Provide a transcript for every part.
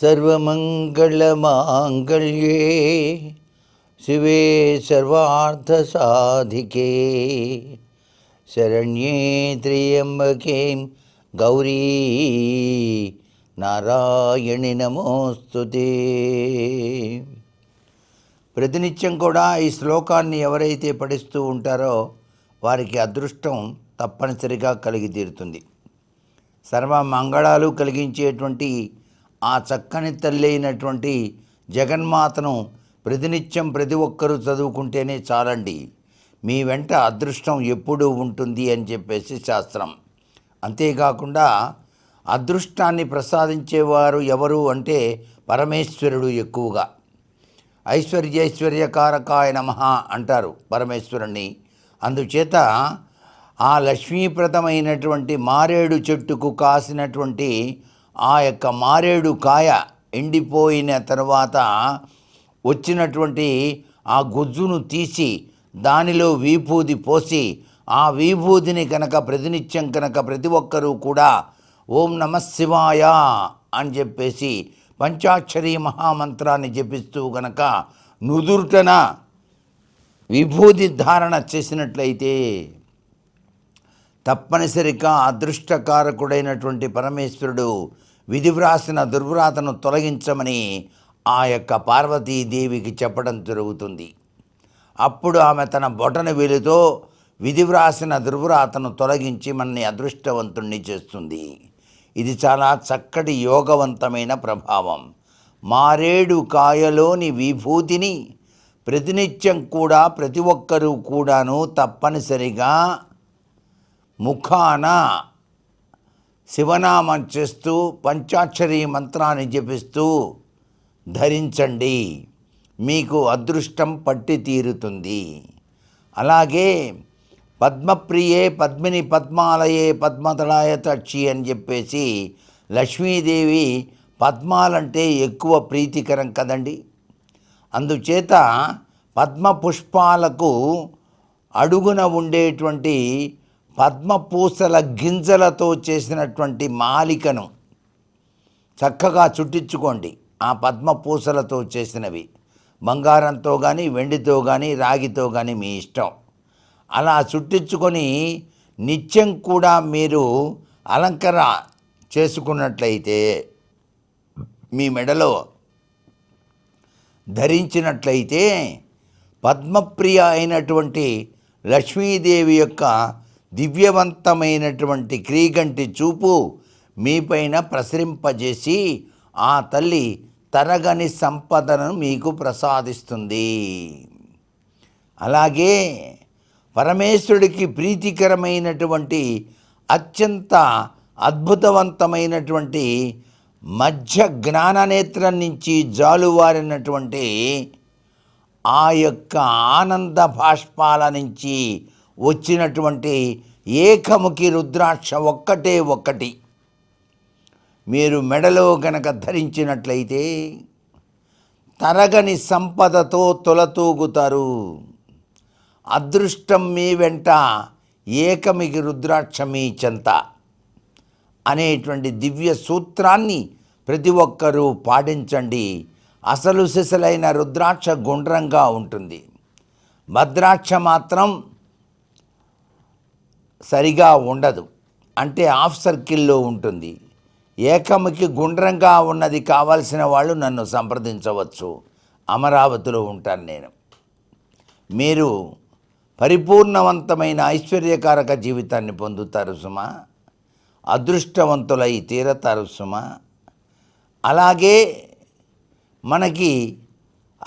సర్వమంగళమాంగళ్యే శివే సర్వార్థసాధికే శరణ్యే త్రియంబకే గౌరీ నారాయణి నమోస్తుతే ప్రతినిత్యం కూడా ఈ శ్లోకాన్ని ఎవరైతే పఠిస్తూ ఉంటారో వారికి అదృష్టం తప్పనిసరిగా కలిగి తీరుతుంది. సర్వ మంగళాలు కలిగించేటువంటి ఆ చక్కని తల్లి అయినటువంటి జగన్మాతను ప్రతినిత్యం ప్రతి ఒక్కరూ చదువుకుంటేనే చాలండి. మీ వెంట అదృష్టం ఎప్పుడూ ఉంటుంది అని చెప్పేసి శాస్త్రం. అంతేకాకుండా అదృష్టాన్ని ప్రసాదించేవారు ఎవరు అంటే పరమేశ్వరుడు ఎక్కువగా. ఐశ్వర్యైశ్వర్యకారకాయ నమ అంటారు పరమేశ్వరుణ్ణి. అందుచేత ఆ లక్ష్మీప్రదమైనటువంటి మారేడు చెట్టుకు కాసినటువంటి ఆ యొక్క మారేడు కాయ ఎండిపోయిన తర్వాత వచ్చినటువంటి ఆ గుజ్జును తీసి దానిలో విభూది పోసి ఆ విభూదిని కనుక ప్రతినిత్యం కనుక ప్రతి ఒక్కరూ కూడా ఓం నమ శివాయ అని చెప్పేసి పంచాక్షరి మహామంత్రాన్ని జపిస్తూ గనక నుదురుటన విభూతి ధారణ చేసినట్లయితే తప్పనిసరిగా అదృష్టకారకుడైనటువంటి పరమేశ్వరుడు విధి వ్రాసిన దుర్వ్రాతను తొలగించమని ఆ యొక్క పార్వతీదేవికి చెప్పడం జరుగుతుంది. అప్పుడు ఆమె తన బొటన వేలుతో విధి వ్రాసిన దుర్వ్రాతను తొలగించి మనని అదృష్టవంతుణ్ణి చేస్తుంది. ఇది చాలా చక్కటి యోగవంతమైన ప్రభావం. మారేడు కాయలోని విభూతిని ప్రతినిత్యం కూడా ప్రతి ఒక్కరూ కూడాను తప్పనిసరిగా ముఖాన శివనామం చేస్తూ పంచాక్షరి మంత్రాన్ని జపిస్తూ ధరించండి. మీకు అదృష్టం పట్టి తీరుతుంది అలాగే పద్మప్రియే పద్మిని పద్మాలయే పద్మతళాయ తక్షి అని చెప్పేసి లక్ష్మీదేవి పద్మాలంటే ఎక్కువ ప్రీతికరం కదండి. అందుచేత పద్మ పుష్పాలకు అడుగున ఉండేటువంటి పద్మపూసల గింజలతో చేసినటువంటి మాలికను చక్కగా చుట్టించుకోండి. ఆ పద్మపూసలతో చేసినవి. బంగారంతో కానీ వెండితో కానీ రాగితో కానీ మీ ఇష్టం. అలా చుట్టించుకొని నిత్యం కూడా మీరు అలంకర చేసుకున్నట్లయితే మీ మెడలో ధరించినట్లయితే పద్మప్రియ అయినటువంటి లక్ష్మీదేవి యొక్క దివ్యవంతమైనటువంటి క్రీగంటి చూపు మీపైన ప్రసరింపజేసి ఆ తల్లి తరగని సంపదను మీకు ప్రసాదిస్తుంది. అలాగే పరమేశ్వరుడికి ప్రీతికరమైనటువంటి అత్యంత అద్భుతవంతమైనటువంటి మధ్య జ్ఞాననేత్రం నుంచి జాలువారినటువంటి ఆ యొక్క ఆనంద భాష్పాల నుంచి వచ్చినటువంటి ఏకముఖి రుద్రాక్ష ఒక్కటే ఒక్కటి. మీరు మెడలో గనక ధరించినట్లయితే తరగని సంపదతో తొలతూగుతారు. అదృష్టం మీ వెంట ఏకమికి రుద్రాక్ష మీ చెంత అనేటువంటి దివ్య సూత్రాన్ని ప్రతి ఒక్కరూ పాటించండి. అసలు సిసలైన రుద్రాక్ష గుండ్రంగా ఉంటుంది. భద్రాక్ష మాత్రం సరిగా ఉండదు. అంటే ఆఫ్ సర్కిల్లో ఉంటుంది. ఏకముఖి గుండ్రంగా ఉన్నది కావాల్సిన వాళ్ళు నన్ను సంప్రదించవచ్చు. అమరావతిలో ఉంటాను నేను. మీరు పరిపూర్ణవంతమైన ఐశ్వర్యకారక జీవితాన్ని పొందుతారు సుమా. అదృష్టవంతులై తీరతారు సుమా. అలాగే మనకి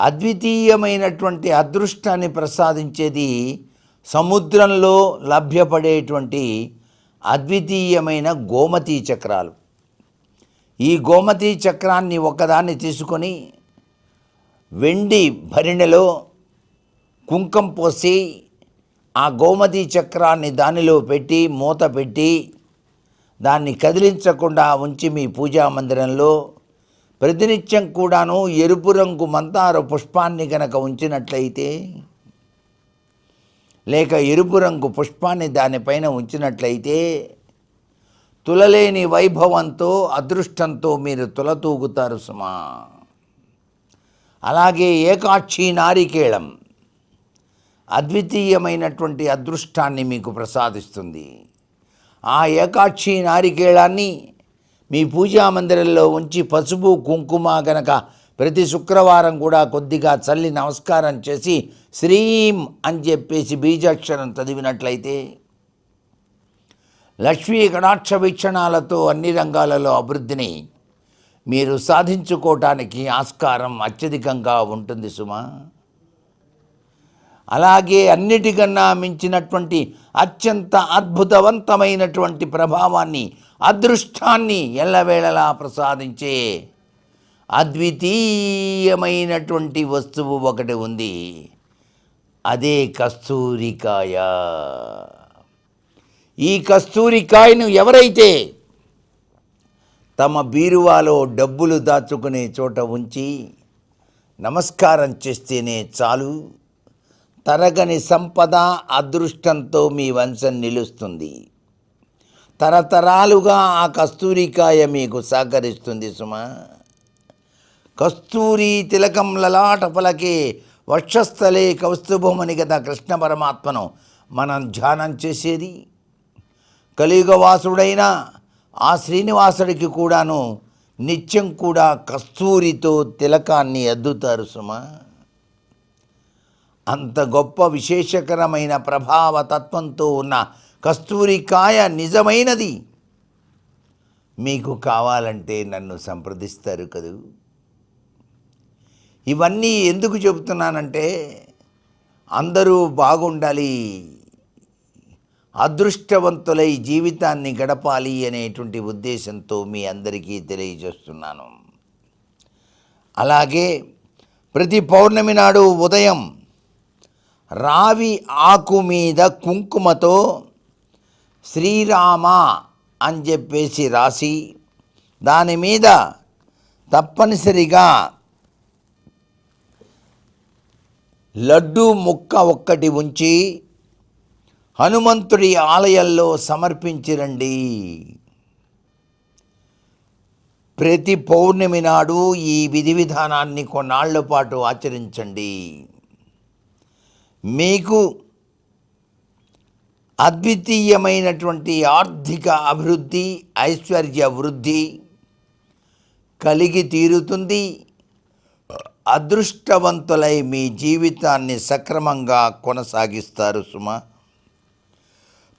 అద్వితీయమైనటువంటి అదృష్టాన్ని ప్రసాదించేది సముద్రంలో లభ్యపడేటువంటి అద్వితీయమైన గోమతీ చక్రాలు. ఈ గోమతీ చక్రాన్ని ఒకదాన్ని తీసుకొని వెండి భరిణెలో కుంకం పోసి ఆ గోమతీ చక్రాన్ని దానిలో పెట్టి మూత పెట్టి దాన్ని కదిలించకుండా ఉంచి మీ పూజా మందిరంలో ప్రతినిత్యం కూడాను ఎరుపు రంగు మందార పుష్పాన్ని కనుక ఉంచినట్లయితే లేక ఎరుపు రంగు పుష్పాన్ని దానిపైన ఉంచినట్లయితే తులలేని వైభవంతో అదృష్టంతో మీరు తులతూగుతారు సుమా. అలాగే ఏకాక్షి నారికేళం అద్వితీయమైనటువంటి అదృష్టాన్ని మీకు ప్రసాదిస్తుంది. ఆ ఏకాక్షి నారికేళాన్ని మీ పూజా మందిరంలో ఉంచి పసుపు కుంకుమ గనక ప్రతి శుక్రవారం కూడా కొద్దిగా చల్లి నమస్కారం చేసి శ్రీం అని చెప్పేసి బీజాక్షరం చదివినట్లయితే లక్ష్మీ గణాక్ష వీక్షణాలతో అన్ని రంగాలలో అభివృద్ధిని మీరు సాధించుకోవటానికి ఆస్కారం అత్యధికంగా ఉంటుంది సుమా. అలాగే అన్నిటికన్నా మించినటువంటి అత్యంత అద్భుతవంతమైనటువంటి ప్రభావాన్ని అదృష్టాన్ని ఎల్లవేళలా ప్రసాదించే అద్వితీయమైనటువంటి వస్తువు ఒకటి ఉంది. అదే కస్తూరికాయ. ఈ కస్తూరికాయను ఎవరైతే తమ బీరువాలో డబ్బులు దాచుకునే చోట ఉంచి నమస్కారం చేస్తేనే చాలు. తరగని సంపద అదృష్టంతో మీ వంశం నిలుస్తుంది. తరతరాలుగా ఆ కస్తూరికాయ మీకు సహకరిస్తుంది సుమా. కస్తూరి తిలకం లలాట పలకే వక్షస్థలే కౌస్తుభమని కదా కృష్ణ పరమాత్మను మనం ధ్యానం చేసేది. కలియుగవాసుడైన ఆ శ్రీనివాసుడికి కూడాను నిత్యం కూడా కస్తూరితో తిలకాన్ని అద్దుతారు సుమా. అంత గొప్ప విశేషకరమైన ప్రభావ తత్వంతో ఉన్న కస్తూరికాయ నిజమైనది. మీకు కావాలంటే నన్ను సంప్రదిస్తారు కదూ. ఇవన్నీ ఎందుకు చెబుతున్నానంటే అందరూ బాగుండాలి అదృష్టవంతులై జీవితాన్ని గడపాలి అనేటువంటి ఉద్దేశంతో మీ అందరికీ తెలియజేస్తున్నాను. అలాగే ప్రతి పౌర్ణమి నాడు ఉదయం రావి ఆకు మీద కుంకుమతో శ్రీరామ అని చెప్పేసి రాసి దాని మీద తప్పనిసరిగా లడ్డు ముక్క ఒక్కటి ఉంచి హనుమంతుడి ఆలయంలో సమర్పించిరండి. ప్రతి పౌర్ణమి నాడు ఈ విధి విధానాన్ని కొన్నాళ్ళ పాటు ఆచరించండి. మీకు అద్వితీయమైనటువంటి ఆర్థిక అభివృద్ధి ఐశ్వర్య వృద్ధి కలిగి తీరుతుంది. అదృష్టవంతులై మీ జీవితాన్ని సక్రమంగా కొనసాగిస్తారు సుమ.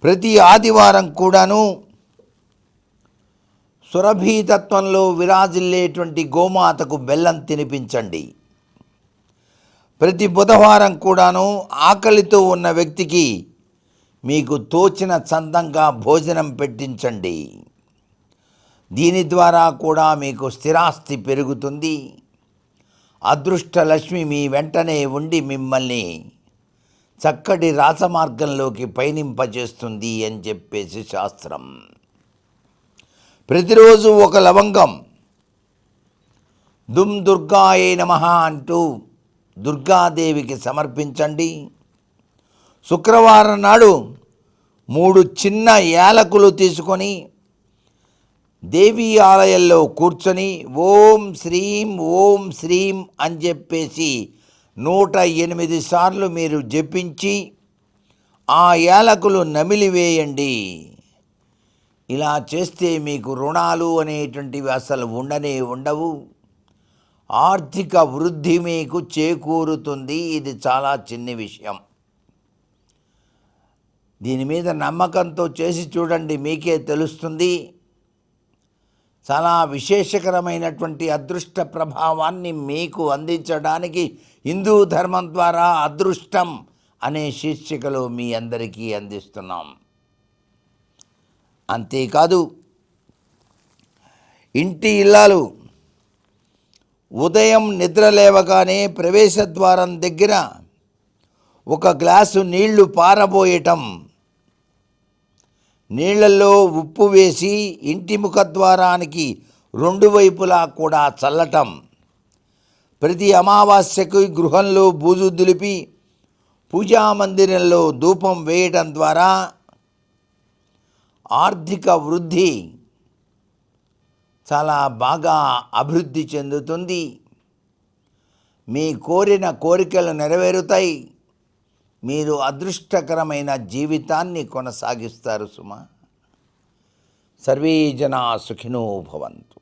ప్రతి ఆదివారం కూడాను సురభీతత్వంలో విరాజిల్లేటువంటి గోమాతకు బెల్లం తినిపించండి. ప్రతి బుధవారం కూడాను ఆకలితో ఉన్న వ్యక్తికి మీకు తోచిన చందంగా భోజనం పెట్టించండి. దీని ద్వారా కూడా మీకు స్థిరాస్తి పెరుగుతుంది. అదృష్ట లక్ష్మి మీ వెంటనే ఉండి మిమ్మల్ని చక్కటి రాసమార్గంలోకి పయనింపజేస్తుంది అని చెప్పేసి శాస్త్రం. ప్రతిరోజు ఒక లవంగం. దుమ్ దుర్గాయే నమ అంటూ దుర్గాదేవికి సమర్పించండి. శుక్రవారం నాడు మూడు చిన్న యాలకులు తీసుకొని దేవీ ఆలయంలో కూర్చొని ఓం శ్రీం ఓం శ్రీం అని చెప్పేసి నూట ఎనిమిది సార్లు మీరు జపించి ఆ యాలకులు నమిలివేయండి. ఇలా చేస్తే మీకు రుణాలు అనేటువంటివి అసలు ఉండనే ఉండవు. ఆర్థిక వృద్ధి మీకు చేకూరుతుంది. ఇది చాలా చిన్న విషయం. దీని మీద నమ్మకంతో చేసి చూడండి మీకే తెలుస్తుంది. చాలా విశేషకరమైనటువంటి అదృష్ట ప్రభావాన్ని మీకు అందించడానికి హిందూ ధర్మం ద్వారా అదృష్టం అనే శీర్షికలో మీ అందరికీ అందిస్తున్నాం. అంతేకాదు ఇంటి ఇల్లాలు ఉదయం నిద్ర లేవగానే ప్రవేశద్వారం దగ్గర ఒక గ్లాసు నీళ్ళు పారబోయటం నీళ్ళలో ఉప్పు వేసి ఇంటి ముఖద్వారానికి రెండు వైపులా కూడా చల్లటం. ప్రతి అమావాస్యకు గృహంలో బూజు దులిపి పూజా మందిరంలో ధూపం వేయటం ద్వారా ఆర్థిక వృద్ధి చాలా బాగా అభివృద్ధి చెందుతుంది. మీ కోరిన కోరికలు నెరవేరుతాయి. మీరు అదృష్టకరమైన జీవితాన్ని కొనసాగిస్తారు సుమా. సర్వే జనా సుఖినో భవంతు.